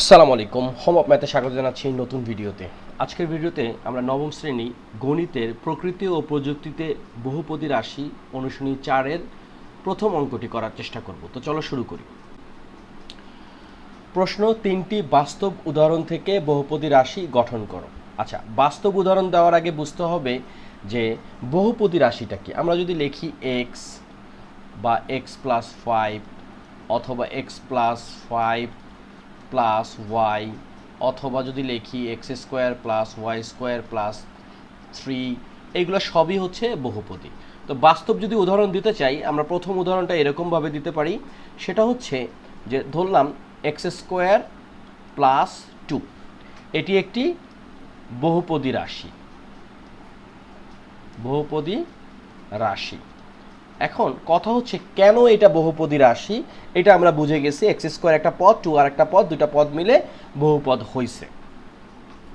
আসসালামু আলাইকুম home of ম্যাথে স্বাগত জানাচ্ছি নতুন ভিডিওতে। আজকের ভিডিওতে আমরা নবম শ্রেণি গণিতের প্রকৃতি ও প্রযুক্তিতে বহুপদী রাশি অনুশীলনী চারের প্রথম অঙ্কটি করার চেষ্টা করব। তো চলো শুরু করি। প্রশ্ন, তিনটি বাস্তব উদাহরণ থেকে বহুপদী রাশি গঠন করো। আচ্ছা বাস্তব উদাহরণ দেওয়ার আগে বুঝতে হবে যে বহুপদী রাশিটা কি? আমরা যদি লিখি এক্স বা এক্স প্লাস ফাইভ অথবা X plus five plus Y অথবা যদি লিখি X square plus Y square plus three এইগুলো সবই হচ্ছে বহুপদী। তো বাস্তব যদি উদাহরণ দিতে চাই, আমরা প্রথম উদাহরণটা এরকমভাবে দিতে পারি। সেটা হচ্ছে যে ধরলাম এক্স স্কোয়ার প্লাস টু এটি একটি বহুপদী রাশি। বহুপদী রাশি। এখন কথা হচ্ছে কেন এটা বহুপদী রাশি? এটা আমরা বুঝে গেছি এক্স স্কোয়ার একটা পদ টু আর একটা পদ দুটা পদ মিলে বহুপদ হয়েছে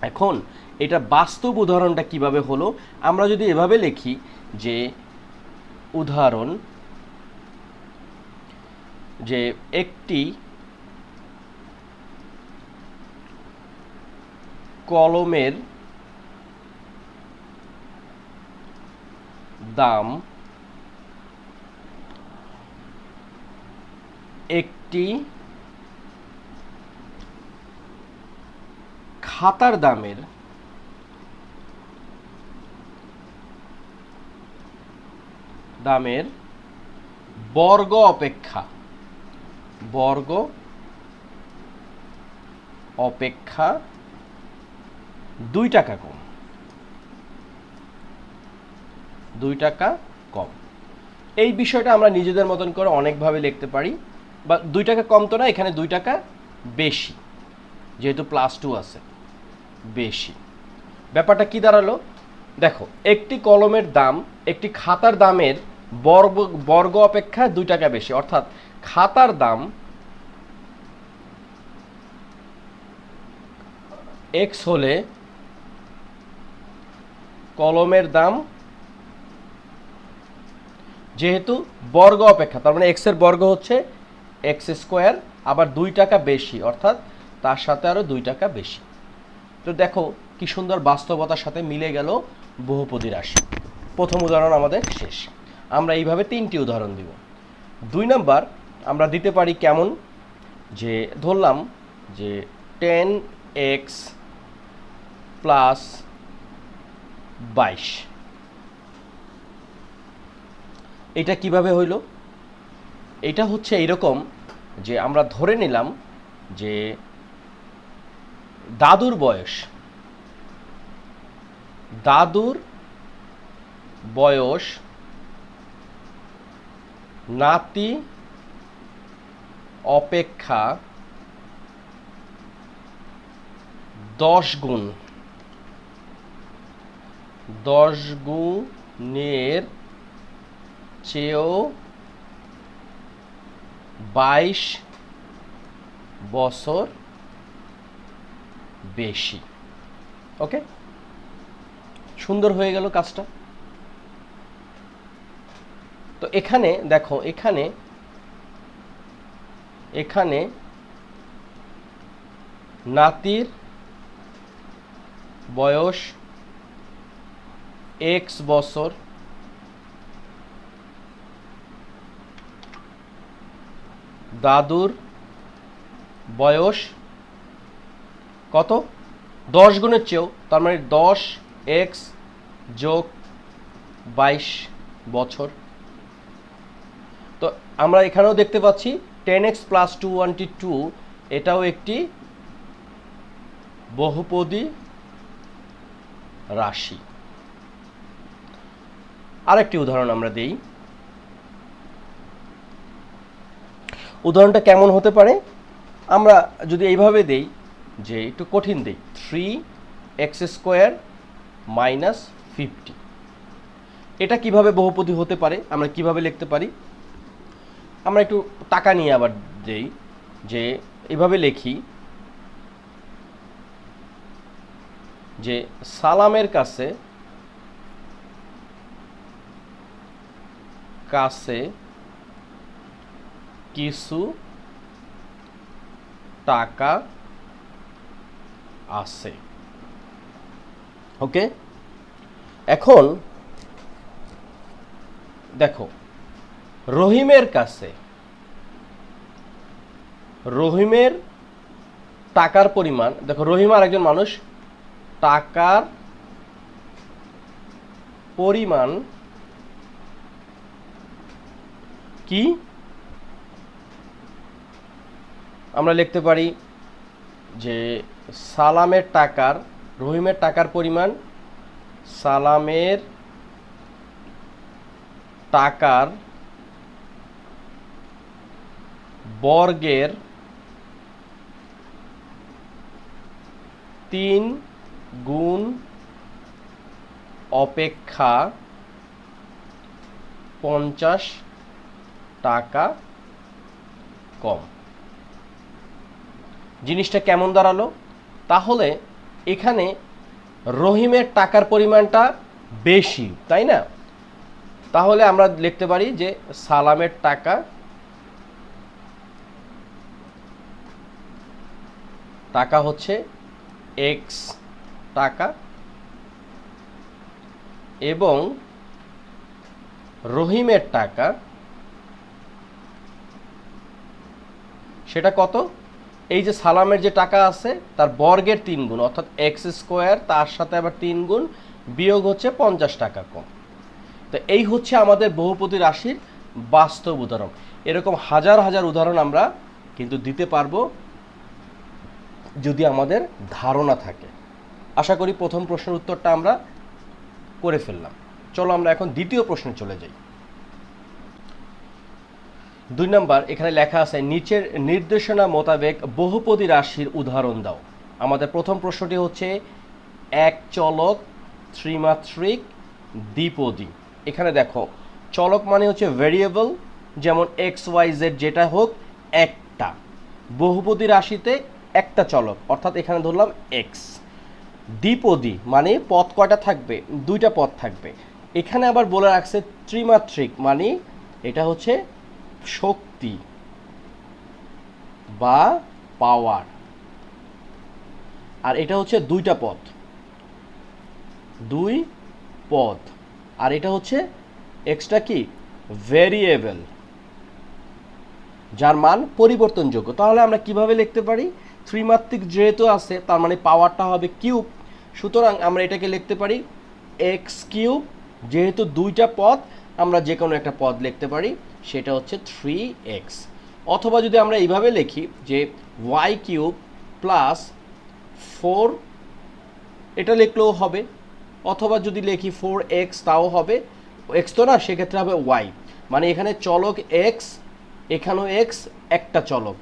এখন এটা বাস্তব উদাহরণটা কীভাবে হলো? আমরা যদি এভাবে লিখি যে উদাহরণ, যে একটি কলমের দাম একটি খাতার দামের দামের বর্গ অপেক্ষা বর্গ অপেক্ষা দুই টাকা কম। দুই টাকা কম। এই বিষয়টা আমরা নিজেদের মতন করে অনেকভাবে লিখতে পারি। বা দুই টাকা কম তো না, এখানে দুই টাকা বেশি। যেহেতু প্লাস টু আছে, বেশি। ব্যাপারটা কি দাঁড়াল? দেখো, একটি কলমের দাম, একটি খাতার দামের বর্গ বর্গ অপেক্ষা দুই টাকা বেশি। অর্থাৎ খাতার দাম এক্স হলে কলমের দাম যেহেতু বর্গ অপেক্ষা, তার মানে এক্সের বর্গ হচ্ছে এক্স স্কোয়ার আবার দুই টাকা বেশি, অর্থাৎ তার সাথে আরও দুই টাকা বেশি। তো দেখো কি সুন্দর বাস্তবতার সাথে মিলে গেল বহুপদী রাশি। প্রথম উদাহরণ আমাদের শেষ। আমরা এইভাবে তিনটি উদাহরণ দিব। দুই নাম্বার, আমরা দিতে পারি কেমন? যে ধরলাম যে টেন এক্স প্লাস বাইশ। এটা কীভাবে হইল? এটা হচ্ছে এইরকম যে আমরা ধরে নিলাম যে দাদুর বয়স। দাদুর বয়স নাতি অপেক্ষা দশ গুণ। দশ গুণের চেয়েও বাইশ বছর বেশি। ওকে সুন্দর হয়ে গেল কাজটা। তো এখানে, দেখো, এখানে এখানে নাতির বয়স এক্স বছর। দাদুর বয়স কত? দশ গুণের চেয়েও, তার মানে দশ এক্স যোগ বাইশ বছর। তো আমরা এখানেও দেখতে পাচ্ছি ten X plus two ওয়ানটি two, এটাও একটি বহুপদী রাশি। আরেকটি উদাহরণ আমরা দেই। উদাহরণটা কেমন হতে পারে? আমরা যদি এইভাবে দেই যে একটু কঠিন দেই three X square minus fifty এটা কীভাবে বহুপদী হতে পারে? আমরা কীভাবে লিখতে পারি? আমরা একটু টাকা নিয়ে আবার দেই যে এভাবে লিখি যে সালামের কাছে কাছে কিছু টাকা আছে। ওকে এখন দেখো, রহিমের কাছে, রহিমের টাকার পরিমাণ, দেখো, রহিম আর একজন মানুষ, টাকার পরিমাণ কি? আমরা লিখতে পারি যে সালামের টাকার, রহিমের টাকার পরিমাণ সালামের টাকার বর্গের তিন গুণ অপেক্ষা পঞ্চাশ টাকা কম। জিনিসটা কেমন দাঁড়াল? তাহলে এখানে রহিমের টাকার পরিমাণটা বেশি, তাই না? তাহলে আমরা লিখতে পারি যে সালামের টাকা টাকা হচ্ছে এক্স টাকা এবং রহিমের টাকা সেটা কত? এই যে সালামের যে টাকা আছে, তার বর্গের তিন গুণ, অর্থাৎ এক্স স্কোয়ার তার সাথে আবার তিন গুণ, বিয়োগ হচ্ছে পঞ্চাশ টাকা কম। তো এই হচ্ছে আমাদের বহুপতি রাশির বাস্তব উদাহরণ। এরকম হাজার হাজার উদাহরণ আমরা কিন্তু দিতে পারব যদি আমাদের ধারণা থাকে। আশা করি প্রথম প্রশ্নের উত্তরটা আমরা করে ফেললাম। চলো আমরা এখন দ্বিতীয় প্রশ্নে চলে যাই। দুই নম্বর, এখানে লেখা আছে, নিচের নির্দেশনা মোতাবেক বহুপদী রাশির উদাহরণ দাও। আমাদের প্রথম প্রশ্নটি হচ্ছে, এক চলক ত্রিমাত্রিক দ্বিপদী। এখানে দেখো, চলক মানে হচ্ছে ভেরিয়েবল যেমন এক্স ওয়াই জেড যেটা হোক, একটা। বহুপদী রাশিতে একটা চলক, অর্থাৎ এখানে ধরলাম এক্স দ্বিপদী মানে পথ কয়টা থাকবে? দুইটা পথ থাকবে। এখানে আবার বলে রাখছে ত্রিমাত্রিক মানে এটা হচ্ছে শক্তি বা পাওয়ার আর এটা হচ্ছে দুইটা পথ দুই পদ। আর এটা হচ্ছে এক্সট্রা কি? ভেরিয়েবল যার মান পরিবর্তনযোগ্য। তাহলে আমরা কীভাবে লিখতে পারি? ত্রিমাত্রিক যেহেতু আছে, তার মানে পাওয়ারটা হবে কিউব সুতরাং আমরা এটাকে লিখতে পারি এক্স কিউব যেহেতু দুইটা পদ, আমরা যে কোনো একটা পদ লিখতে পারি। সেটা হচ্ছে থ্রি এক্স অথবা যদি আমরা এইভাবে লিখি যে ওয়াই কিউব প্লাস ফোর এটা লিখলেও হবে। অথবা যদি লিখি ফোর এক্স তাও হবে। এক্স তো না, সেক্ষেত্রে হবে ওয়াই মানে এখানে চলক এক্স এখানেও এক্স একটা চলক।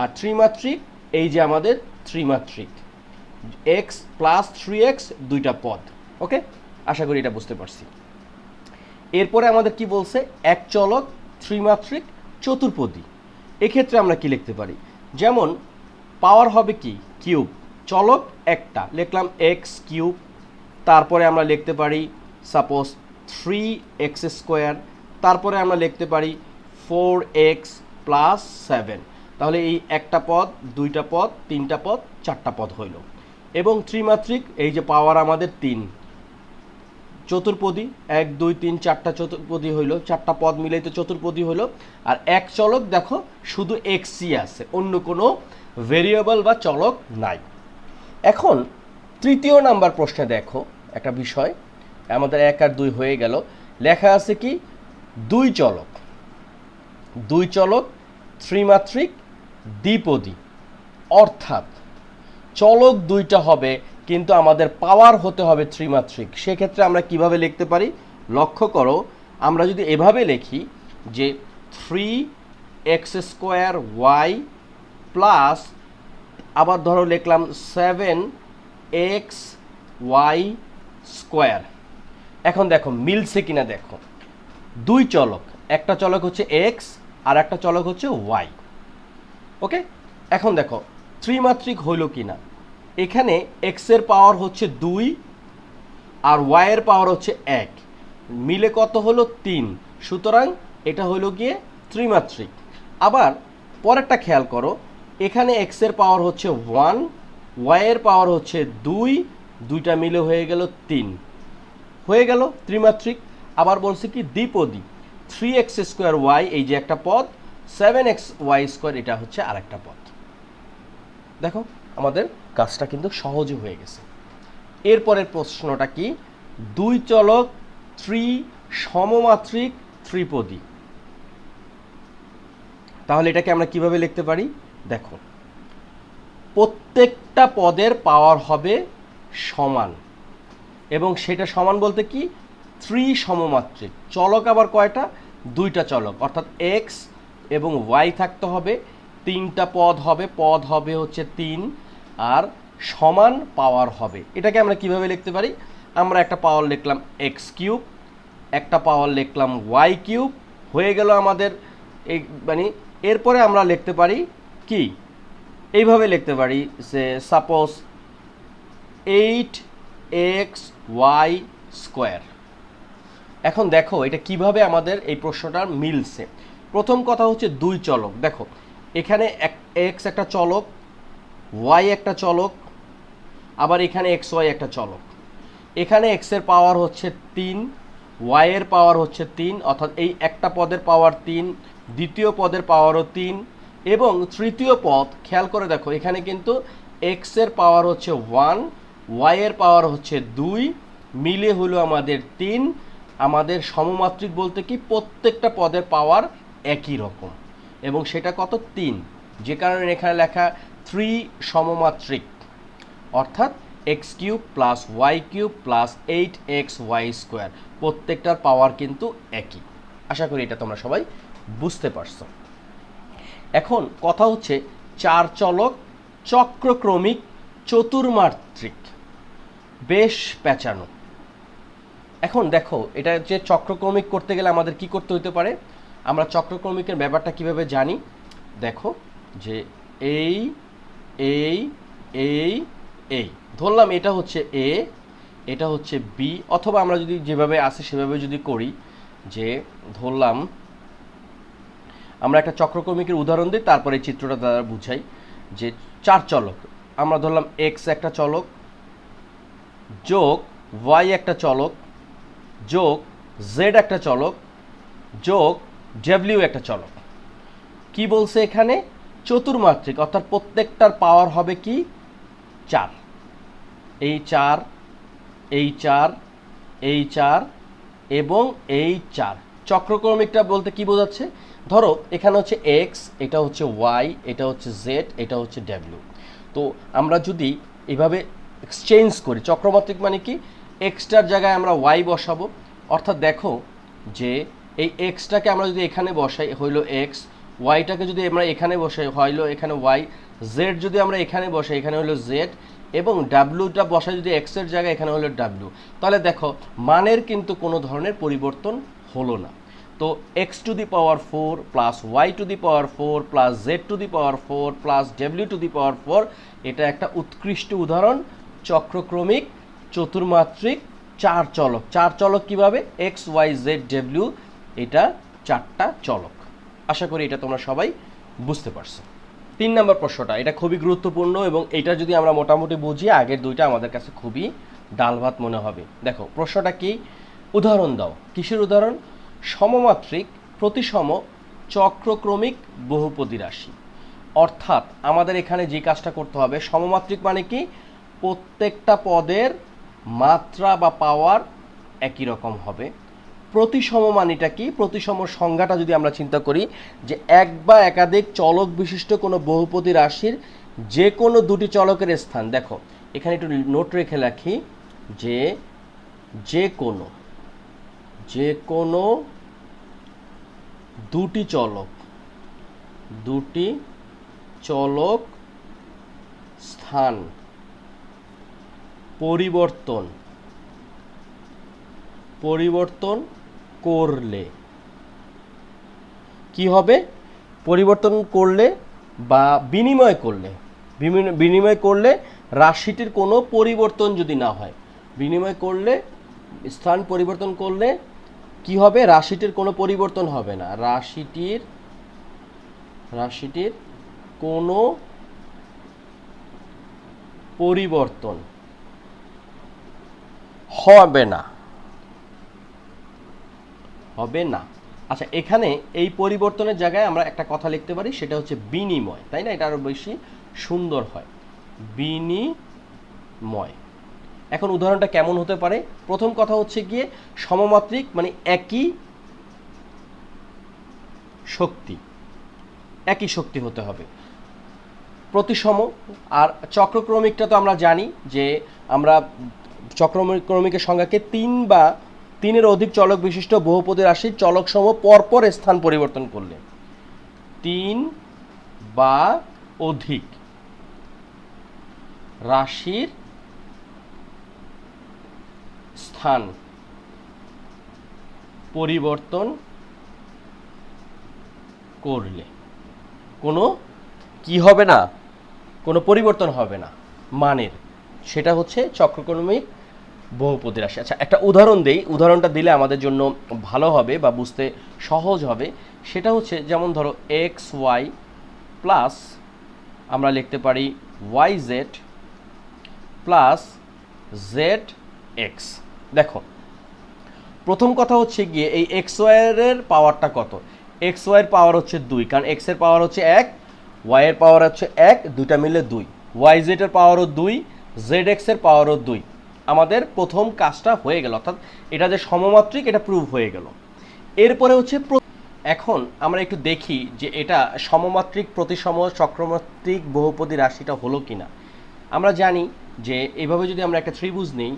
আর ত্রিমাত্রিক, এই যে আমাদের ত্রিমাত্রিক। এক্স প্লাস থ্রি এক্স দুইটা পদ। ওকে আশা করি এটা বুঝতে পারছি। এরপরে আমাদের কি বলছে? এক চলক ত্রিমাত্রিক চতুর্পদী। এক্ষেত্রে আমরা কি লিখতে পারি? যেমন, পাওয়ার হবে কি? কিউব। চলক একটা। লিখলাম এক্স কিউব। তারপরে আমরা লিখতে পারি, সাপোজ থ্রি এক্স স্কোয়ার। তারপরে আমরা লিখতে পারি ফোর এক্স প্লাস সেভেন। তাহলে এই একটা পদ, দুইটা পদ, তিনটা পদ, চারটা পদ হইল। এবং ত্রিমাত্রিক, এই যে পাওয়ার আমাদের তিন। চতুর্পদী, এক, দুই, তিন, চারটা চতুর্পদী হইল, চারটা পদ মিলেই তো চতুর্পদী হইল। আর এক চলক দেখো, শুধু এক্সি আছে, অন্য কোনো ভেরিয়েবল বা চলক নাই। এখন তৃতীয় নাম্বার প্রশ্নে দেখো একটা বিষয়, আমাদের এক আর দুই হয়ে গেল। লেখা আছে কি? দুই চলক। দুই চলক ত্রিমাত্রিক দ্বিপদী। অর্থাৎ চলক দুইটা হবে কিন্তু আমাদের পাওয়ার হতে হবে ত্রিমাত্রিক। সেক্ষেত্রে আমরা কীভাবে লিখতে পারি? লক্ষ্য করো, আমরা যদি এভাবে লিখি যে three X square Y plus আবার ধরো লিখলাম সেভেন এক্স ওয়াই স্কোয়ার এখন দেখো, মিলছে কিনা দেখো। দুই চলক, একটা চলক হচ্ছে এক্স আর একটা চলক হচ্ছে ওয়াই ওকে এখন দেখো, ত্রিমাত্রিক হইল কিনা? এখানে এক্সের পাওয়ার হচ্ছে দুই আর ওয়াইয়ের পাওয়ার হচ্ছে এক। মিলে কত হলো? তিন। সুতরাং এটা হলো গিয়ে ত্রিমাত্রিক। আবার পরেরটা খেয়াল করো, এখানে এক্সের পাওয়ার হচ্ছে ওয়ান ওয়াইয়ের পাওয়ার হচ্ছে দুই, দুইটা মিলে হয়ে গেল তিন। হয়ে গেল ত্রিমাত্রিক। আবার বলছে কি? দ্বিপদী। থ্রি এক্স স্কোয়ার ওয়াই এই যে একটা পদ সেভেন এক্স ওয়াই স্কোয়ার এটা হচ্ছে আরেকটা পদ। দেখো, আমাদের কাজটা কিন্তু সহজে হয়ে গেছে। এরপরের প্রশ্নটা কি? দুই চলক ত্রি সমমাত্রিক ত্রিপদী। তাহলে এটাকে আমরা কীভাবে লিখতে পারি? দেখো, প্রত্যেকটা পদের পাওয়ার হবে সমান। এবং সেটা সমান বলতে কি? ত্রি সমমাত্রিক। চলক আবার কয়টা? দুইটা চলক। অর্থাৎ এক্স এবং ওয়াই থাকতে হবে। তিনটা পদ হবে পদ হবে হচ্ছে তিন। আর সমান পাওয়ার হবে। এটাকে আমরা কীভাবে লিখতে পারি? আমরা একটা পাওয়ার লিখলাম এক্স কিউব একটা পাওয়ার লিখলাম ওয়াই কিউব হয়ে গেল আমাদের এই মানে এরপরে আমরা লিখতে পারি কি? এইভাবে লিখতে পারি যে suppose eight X Y square এখন দেখো, এটা কীভাবে আমাদের এই প্রশ্নটার মিলছে? প্রথম কথা হচ্ছে দুই চলক। দেখো, এখানে এক এক্স একটা চলক ওয়াই একটা চলক, আবার এখানে এক্স ওয়াই একটা চলক। এখানে এক্সের পাওয়ার হচ্ছে তিন ওয়াইয়ের পাওয়ার হচ্ছে তিন, অর্থাৎ এই একটা পদের পাওয়ার তিন, দ্বিতীয় পদের পাওয়ারও তিন, এবং তৃতীয় পদ, খেয়াল করে দেখো, এখানে কিন্তু এক্সের পাওয়ার হচ্ছে ওয়ান ওয়াইয়ের পাওয়ার হচ্ছে দুই, মিলে হলো আমাদের তিন, আমাদের সমমাত্রিক বলতে কি প্রত্যেকটা পদের পাওয়ার একই রকম। এবং সেটা কত? তিন। যে কারণে এখানে লেখা থ্রি সমমাত্রিক অর্থাৎ X cube plus Y cube plus eight X Y square. প্রত্যেকটার পাওয়ার কিন্তু একই। আশা করি এটা তোমরা সবাই বুঝতে পারছ। এখন কথা হচ্ছে চার চলক চক্রক্রমিক চতুর্মাত্রিক, বেশ পেঁচানো এখন দেখো, এটা যে চক্রক্রমিক করতে গেলে আমাদের কি করতে হতে পারে? আমরা চক্রক্রমিকের ব্যাপারটা কীভাবে জানি? দেখো যে এই এই এই এই ধরলাম এটা হচ্ছে এ এটা হচ্ছে বি অথবা আমরা যদি যেভাবে আসে সেভাবে যদি করি যে ধরলাম, আমরা একটা চক্রক্রমিকের উদাহরণ দিই, তারপরে চিত্রটা দ্বারা বুঝাই যে চার চলক। আমরা ধরলাম এক্স একটা চলক, যোগ ওয়াই একটা চলক, যোগ জেড একটা চলক, যোগ ডব্লিউ একটা চলক। কি বলছে এখানে? চতুর্মাত্রিক, অর্থাৎ প্রত্যেকটার পাওয়ার হবে কি? চার। এই চার এই চার এই চার এবং এই চার। চক্রক্রমিকটা বলতে কি বোঝাচ্ছে? ধরো, এখানে হচ্ছে এক্স এটা হচ্ছে ওয়াই এটা হচ্ছে জেড এটা হচ্ছে ডব্লিউ তো আমরা যদি এভাবে এক্সচেঞ্জ করি, চক্রমাত্রিক মানে কি? এক্সটার জায়গায় আমরা ওয়াই বসাবো। অর্থাৎ দেখো যে এই এক্সটাকে আমরা যদি এখানে বসাই, হইল এক্স ওয়াইটাকে যদি আমরা এখানে বসাই হইল এখানে ওয়াই জেড যদি আমরা এখানে বসাই, এখানে হলো জেড এবং ডাব্লুটা বসাই যদি এক্সের জায়গায়, এখানে হলো ডাব্লু তাহলে দেখো, মানের কিন্তু কোনো ধরনের পরিবর্তন হলো না। তো X to the power four plus Y to the power four plus Z to the power four plus W to the power four এটা একটা উৎকৃষ্ট উদাহরণ, চক্রক্রমিক, চতুর্মাত্রিক, চার চলক। চার চলক কীভাবে? এক্স ওয়াই জেড ডব্লিউ এটা চারটা চলক। আশা করি এটা তোমরা সবাই বুঝতে পারছ। তিন নম্বর প্রশ্নটা, এটা খুবই গুরুত্বপূর্ণ এবং এটা যদি আমরা মোটামুটি বুঝি, আগের দুইটা আমাদের কাছে খুবই ডাল ভাত মনে হবে। দেখো, প্রশ্নটা কি? উদাহরণ দাও। কিসের উদাহরণ? সমমাত্রিক প্রতিসম চক্রক্রমিক বহুপদী রাশি। অর্থাৎ আমাদের এখানে যে কাজটা করতে হবে, সমমাত্রিক মানে কি? প্রত্যেকটা পদের মাত্রা বা পাওয়ার একই রকম হবে। প্রতিসম মানিটা কি? প্রতিসম সংজ্ঞাটা যদি আমরা চিন্তা করি, যে এক বা একাধিক চলক বিশিষ্ট কোনো বহুপতি রাশির যে কোনো দুটি চলকের স্থান, দেখো, এখানে একটু নোট রেখে রাখি, যে যে কোনো যে কোনো দুটি চলক দুটি চলক স্থান পরিবর্তন পরিবর্তন করলে। কি হবে? পরিবর্তন করলে বা বিনিময় করলে। বিনিময় করলে রাশিটির কোনো পরিবর্তন যদি না হয়। বিনিময় করলে, স্থান পরিবর্তন করলে কি হবে? রাশিটির কোনো পরিবর্তন হবে না। রাশিটির রাশিটির কোনো পরিবর্তন হবে না। হবে না। আচ্ছা এখানে এই পরিবর্তনের জায়গায় আমরা একটা কথা লিখতে পারি, সেটা হচ্ছে বিনিময়, তাই না? এটা আরও বেশি সুন্দর হয়। বিনিময়। এখন উদাহরণটা কেমন হতে পারে? প্রথম কথা হচ্ছে গিয়ে সমমাত্রিক মানে একই শক্তি একই শক্তি হতে হবে। প্রতিসম আর চক্রক্রমিকটা তো আমরা জানি যে আমরা চক্রক্রমিকের সংজ্ঞাকে তিন বা তিনের অধিক চলক বিশিষ্ট বহুপদী রাশির চলক সম পরপর স্থান পরিবর্তন করলে। তিন বা অধিক রাশির স্থান পরিবর্তন করলে। কোনো কি হবে না? কোনো পরিবর্তন হবে না। মানের। সেটা হচ্ছে চক্রক্রমিক বহুপদী রাশি আচ্ছা একটা উদাহরণ দেই। উদাহরণটা দিলে আমাদের জন্য ভালো হবে বা বুঝতে সহজ হবে। সেটা হচ্ছে, যেমন ধরো, এক্স ওয়াই প্লাস আমরা লিখতে পারি Y Z plus Z X. দেখো, প্রথম কথা হচ্ছে গিয়ে এই এক্স ওয়াইয়ের পাওয়ারটা কত? এক্স ওয়াইয়ের পাওয়ার হচ্ছে দুই, কারণ এক্সের পাওয়ার হচ্ছে এক ওয়াইয়ের পাওয়ার হচ্ছে এক, দুইটা মিলে দুই। ওয়াই জেডের পাওয়ারও দুই, জেড এক্সের পাওয়ারও দুই। আমাদের প্রথম কাজটা হয়ে গেল, অর্থাৎ এটা যে সমমাত্রিক, এটা প্রুভ হয়ে গেল। এরপরে হচ্ছে এখন আমরা একটু দেখি যে এটা সমমাত্রিক, প্রতিসম, চক্রমাত্রিক বহুপদী রাশিটা হলো কিনা। আমরা জানি যে এইভাবে যদি আমরা একটা ত্রিভুজ নিই,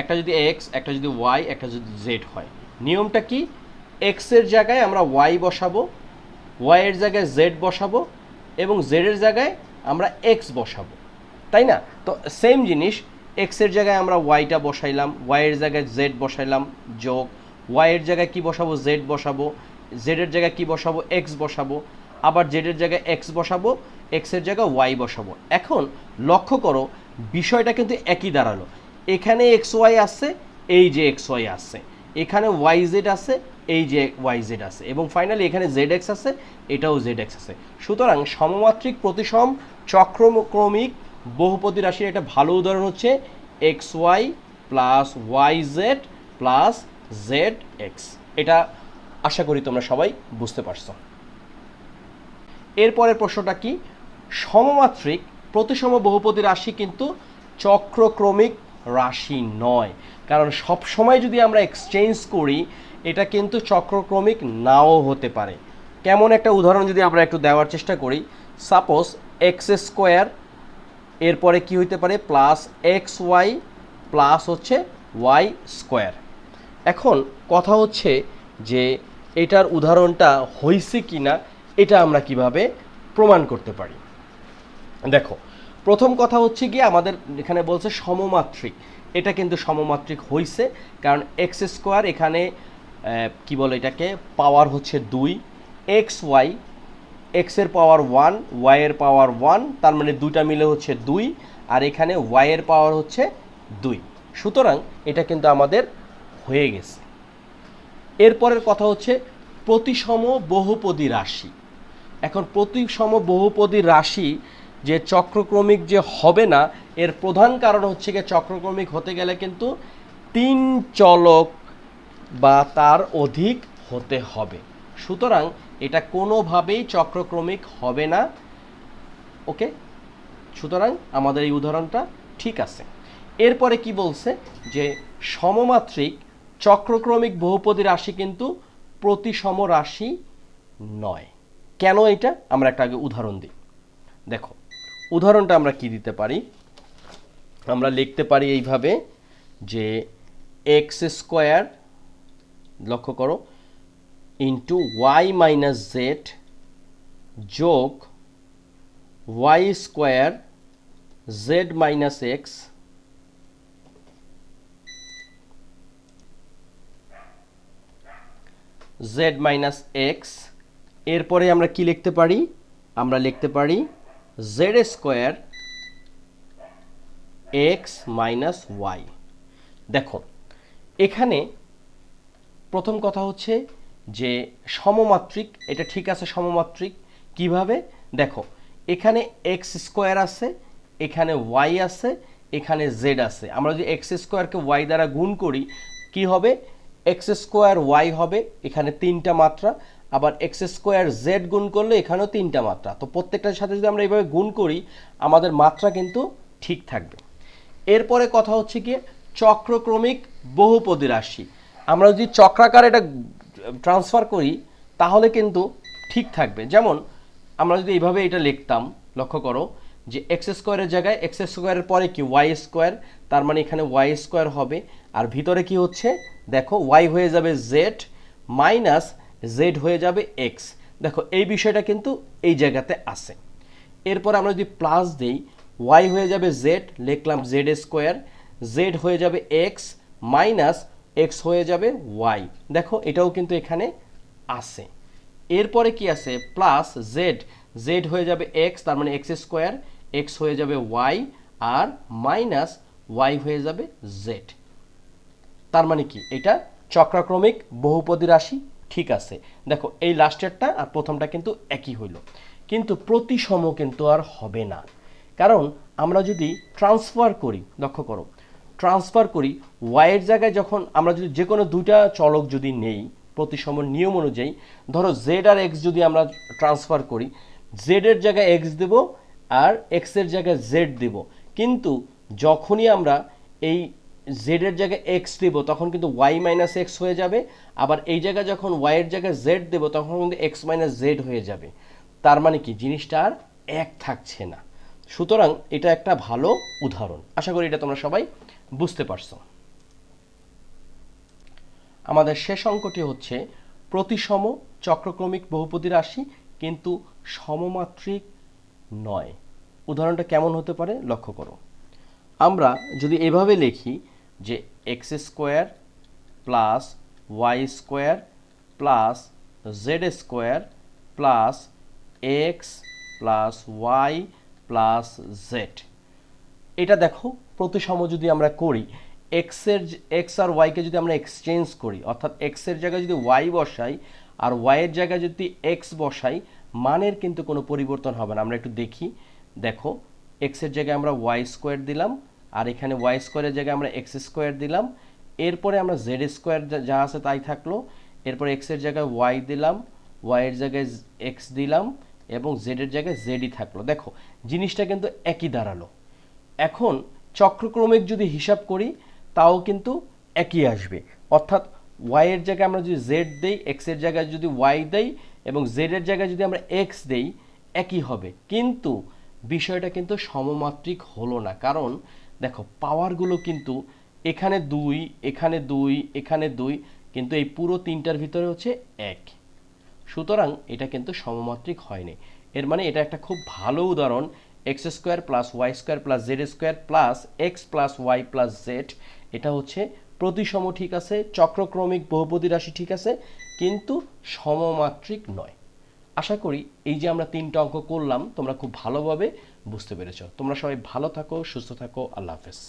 একটা যদি এক্স একটা যদি ওয়াই একটা যদি জেড হয়। নিয়মটা কি? এক্সের জায়গায় আমরা ওয়াই বসাবো ওয়াই এর জায়গায় জেড বসাবো এবং জেড এর জায়গায় আমরা এক্স বসাবো, তাই না? তো সেম জিনিস এক্সের জায়গায় আমরা ওয়াইটা বসাইলাম ওয়াই এর জায়গায় জেড বসাইলাম, যোগ ওয়াইয়ের জায়গায় কি বসাবো? জেড বসাবো জেড এর জায়গায় কি বসাবো? এক্স বসাবো, আবার জেডের জায়গায় এক্স বসাবো এক্সের জায়গায় ওয়াই বসাবো। এখন লক্ষ্য করো, বিষয়টা কিন্তু একই দাঁড়াল। এখানে এক্স ওয়াই আসছে এই যে এক্স ওয়াই আসছে এখানে ওয়াই জেড আছে, এই যে ওয়াই জেড আছে। এবং ফাইনালি এখানে জেড এক্স আছে, এটাও জেড এক্স আছে। সুতরাং সমমাত্রিক প্রতিসম চক্রক্রমিক বহুপদী রাশির একটা ভালো উদাহরণ হচ্ছে x y plus y z plus z x. এটা আশা করি তোমরা সবাই বুঝতে পারছ। এরপরের প্রশ্নটা কি? সমমাত্রিক প্রতিসম বহুপদী রাশি কিন্তু চক্রক্রমিক রাশি নয়। কারণ সব সময় যদি আমরা এক্সচেঞ্জ করি, এটা কিন্তু চক্রক্রমিক নাও হতে পারে। কেমন একটা উদাহরণ যদি আমরা একটু দেওয়ার চেষ্টা করি। সাপোজ এক্স স্কোয়ার এরপরে কি হইতে পারে? প্লাস এক্স ওয়াই প্লাস হচ্ছে ওয়াই স্কোয়ার এখন কথা হচ্ছে যে এটার উদাহরণটা হয়েছে কি না এটা আমরা কীভাবে প্রমাণ করতে পারি? দেখো, প্রথম কথা হচ্ছে গিয়ে আমাদের এখানে বলছে সমমাত্রিক। এটা কিন্তু সমমাত্রিক হইছে, কারণ এক্স স্কোয়ার এখানে কি বলে এটাকে? পাওয়ার হচ্ছে দুই। এক্স ওয়াই এক্সের পাওয়ার ওয়ান ওয়াইয়ের পাওয়ার ওয়ান তার মানে দুইটা মিলে হচ্ছে দুই, আর এখানে ওয়াইয়ের পাওয়ার হচ্ছে দুই। সুতরাং এটা কিন্তু আমাদের হয়ে গেছে। এরপরের কথা হচ্ছে প্রতিসম বহুপদী রাশি। এখন প্রতিসম বহুপদী রাশি যে চক্রক্রমিক যে হবে না, এর প্রধান কারণ হচ্ছে গিয়ে চক্রক্রমিক হতে গেলে কিন্তু তিন চলক বা তার অধিক হতে হবে। সুতরাং এটা কোনোভাবেই চক্রক্রমিক হবে না। ওকে? সুতরাং আমাদের এই উদাহরণটা ঠিক আছে। এরপরে কি বলছে? যে সমমাত্রিক চক্রক্রমিক বহুপদী রাশি কিন্তু প্রতিসম রাশি নয়। কেন এটা? আমরা একটা আগে উদাহরণ দিই। দেখো, উদাহরণটা আমরা কি দিতে পারি? আমরা লিখতে পারি এইভাবে যে এক্স স্কোয়ার, লক্ষ্য করো ইন্টু ওয়াই মাইনাস জেড যোগ y square z minus x z minus x এরপরে আমরা কি লিখতে পারি? আমরা লিখতে পারি z square x minus y দেখো, এখানে প্রথম কথা হচ্ছে যে সমমাত্রিক, এটা ঠিক আছে সমমাত্রিক, কীভাবে? দেখো, এখানে এক্স স্কোয়ার আছে, এখানে ওয়াই আছে, এখানে জেড আছে। আমরা যদি এক্স স্কোয়ারকে ওয়াই দ্বারা গুণ করি, কি হবে? এক্স স্কোয়ার ওয়াই হবে, এখানে তিনটা মাত্রা। আবার এক্স স্কোয়ার জেড গুণ করলে এখানেও তিনটা মাত্রা। তো প্রত্যেকটার সাথে যদি আমরা এইভাবে গুণ করি, আমাদের মাত্রা কিন্তু ঠিক থাকবে। এরপরে কথা হচ্ছে কি চক্রক্রমিক বহুপদী রাশি। আমরা যদি চক্রাকার এটা ট্রান্সফার করি, তাহলে কিন্তু ঠিক থাকবে। যেমন, আমরা যদি এইভাবে এটা লিখতাম, লক্ষ্য করো, যে এক্স স্কোয়ারের জায়গায় এক্স স্কোয়ারের পরে কি? ওয়াই স্কোয়ার তার মানে এখানে ওয়াই স্কোয়ার হবে। আর ভিতরে কি হচ্ছে? দেখো ওয়াই হয়ে যাবে জেড মাইনাস জেড হয়ে যাবে এক্স দেখো, এই বিষয়টা কিন্তু এই জায়গাতে আছে। এরপর আমরা যদি প্লাস দিই ওয়াই হয়ে যাবে জেড লিখলাম জেড স্কোয়ার জেড হয়ে যাবে এক্স মাইনাস এক্স হয়ে যাবে ওয়াই দেখো, এটাও কিন্তু এখানে আছে। এরপরে কি আছে? প্লাস জেড জেড হয়ে যাবে এক্স তার মানে এক্স স্কোয়ার এক্স হয়ে যাবে ওয়াই আর মাইনাস ওয়াই হয়ে যাবে জেড তার মানে কি? এটা চক্রাক্রমিক বহুপদী রাশি, ঠিক আছে। দেখো, এই লাস্টেরটা আর প্রথমটা কিন্তু একই হইল। কিন্তু প্রতিসম কিন্তু আর হবে না। কারণ আমরা যদি ট্রান্সফার করি, লক্ষ্য করো ট্রান্সফার করি ওয়াইয়ের জায়গায় যখন আমরা যদি যে কোনো দুইটা চলক যদি নেই, প্রতিসম নিয়ম অনুযায়ী, ধরো জেড আর এক্স যদি আমরা ট্রান্সফার করি জেডের জায়গায় এক্স দেব আর এক্সের জায়গায় জেড দেব। কিন্তু যখনই আমরা এই জেডের জায়গায় এক্স দেব, তখন কিন্তু ওয়াই মাইনাস এক্স হয়ে যাবে। আবার এই জায়গায় যখন ওয়াইয়ের জায়গায় জেড দেব, তখন কিন্তু এক্স মাইনাস জেড হয়ে যাবে। তার মানে কি? জিনিসটা আর এক থাকছে না। সুতরাং এটা একটা ভালো উদাহরণ। আশা করি এটা তোমরা সবাই বুঝতে পারছ। আমাদের শেষ অঙ্কটি হচ্ছে প্রতিসম চক্রক্রমিক বহুপদী রাশি কিন্তু সমমাত্রিক নয়। উদাহরণটা কেমন হতে পারে লক্ষ্য করো। আমরা যদি এভাবে লিখি যে x square plus y square plus z square plus x plus y plus z এটা দেখো প্রতিসম যদি আমরা করি এক্সের এক্স আর ওয়াইকে যদি আমরা এক্সচেঞ্জ করি, অর্থাৎ এক্সের জায়গায় যদি ওয়াই বসাই আর ওয়াইয়ের জায়গায় যদি এক্স বসাই, মানের কিন্তু কোনো পরিবর্তন হবে না। আমরা একটু দেখি। দেখো এক্সের জায়গায় আমরা ওয়াই স্কোয়ার দিলাম আর এখানে ওয়াই স্কোয়ারের জায়গায় আমরা এক্স স্কোয়ার দিলাম। এরপরে আমরা জেড স্কোয়ার যা আছে তাই থাকল। এরপর এক্সের জায়গায় ওয়াই দিলাম ওয়াইয়ের জায়গায় এক্স দিলাম এবং জেডের জায়গায় জেডই থাকল। দেখো, জিনিসটা কিন্তু একই দাঁড়াল। এখন চক্রক্রমিক যদি হিসাব করি, তাও কিন্তু একই আসবে। অর্থাৎ ওয়াইয়ের জায়গায় আমরা যদি জেড দেই এক্সের জায়গায় যদি ওয়াই দেই এবং জেডের জায়গায় যদি আমরা এক্স দেই, একই হবে। কিন্তু বিষয়টা কিন্তু সমমাত্রিক হলো না। কারণ দেখো পাওয়ারগুলো কিন্তু এখানে দুই এখানে দুই এখানে দুই, কিন্তু এই পুরো তিনটার ভিতরে হচ্ছে এক। সুতরাং এটা কিন্তু সমমাত্রিক হয়নি। এর মানে এটা একটা খুব ভালো উদাহরণ। X square plus y square plus z square plus x plus y plus z, এটা হচ্ছে প্রতিসম ঠিক আছে, চক্রক্রমিক বহুপদী রাশি ঠিক আছে, কিন্তু সমমাত্রিক নয়। আশা করি এই যে আমরা তিনটা অঙ্ক করলাম, তোমরা খুব ভালোভাবে বুঝতে পেরেছ। তোমরা সবাই ভালো থাকো, সুস্থ থাকো, আল্লাহ হাফেজ।